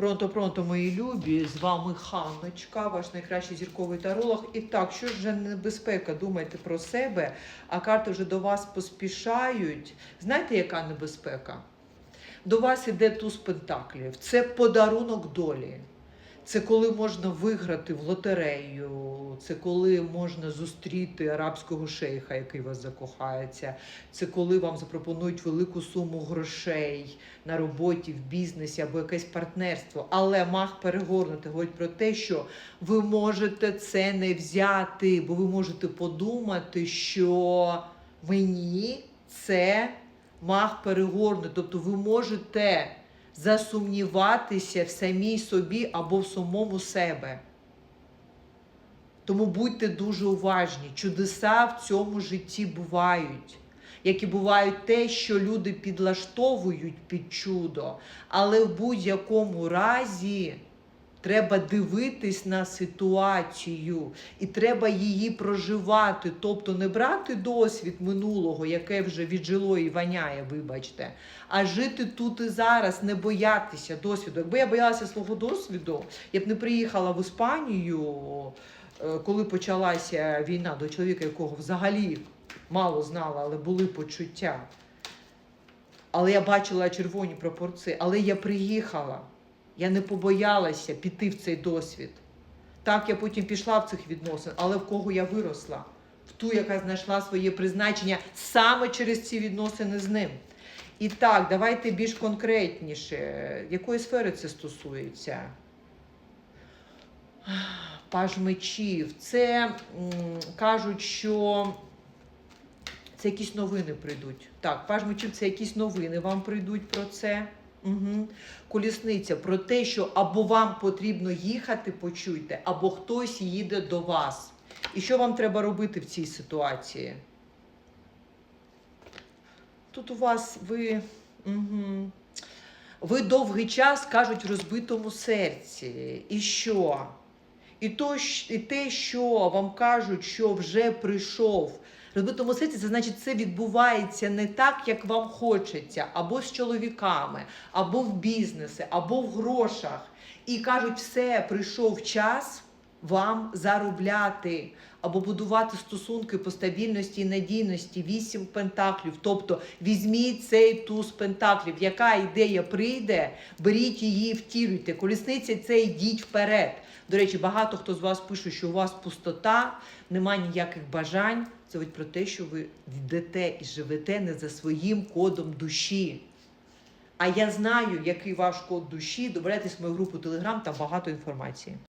Пронто, пронто, мої любі, з вами Ханночка, ваш найкращий зірковий таролог. І так, що ж вже небезпека? Думайте про себе, а карти вже до вас поспішають. Знаєте, яка небезпека? До вас іде туз пентаклів. Це подарунок долі. Це коли можна виграти в лотерею, це коли можна зустріти арабського шейха, який вас закохається. Це коли вам запропонують велику суму грошей на роботі, в бізнесі або якесь партнерство. Але маг перегорнути говорить про те, що ви можете це не взяти, бо ви можете подумати, що мені це маг перегорнути. Тобто ви можете засумніватися в самій собі або в самому себе. Тому будьте дуже уважні. Чудеса в цьому житті бувають. Як і бувають те, що люди підлаштовують під чудо. Але в будь-якому разі треба дивитись на ситуацію і треба її проживати. Тобто не брати досвід минулого, яке вже віджило і воняє, вибачте, а жити тут і зараз, не боятися досвіду. Якби я боялася свого досвіду, я б не приїхала в Іспанію, коли почалася війна до чоловіка, якого взагалі мало знала, але були почуття. Але я бачила червоні пропорції, але я приїхала. Я не побоялася піти в цей досвід. Так, я потім пішла в цих відносин, але в кого я виросла? В ту, яка знайшла своє призначення саме через ці відносини з ним. І так, давайте більш конкретніше. Якої сфери це стосується? Паж мечів. Це кажуть, що це якісь новини прийдуть. Так, паж мечів це якісь новини вам прийдуть про це. Угу. Колісниця про те, що або вам потрібно їхати, почуйте, або хтось їде до вас. І що вам треба робити в цій ситуації? Тут у вас ви. Угу. Ви довгий час кажуть в розбитому серці. І що? І, то, і те, що вам кажуть, що вже прийшов. Розбитому серці це значить, це відбувається не так, як вам хочеться, або з чоловіками, або в бізнесі, або в грошах. І кажуть, все, прийшов час вам заробляти або будувати стосунки по стабільності і надійності, вісім пентаклів. Тобто візьміть цей туз пентаклів. Яка ідея прийде, беріть її, втілюйте. Колісниця це йдіть вперед. До речі, багато хто з вас пише, що у вас пустота, немає ніяких бажань. Це говорить про те, що ви йдете і живете не за своїм кодом душі. А я знаю, який ваш код душі. Добирайтесь в мою групу Телеграм, там багато інформації.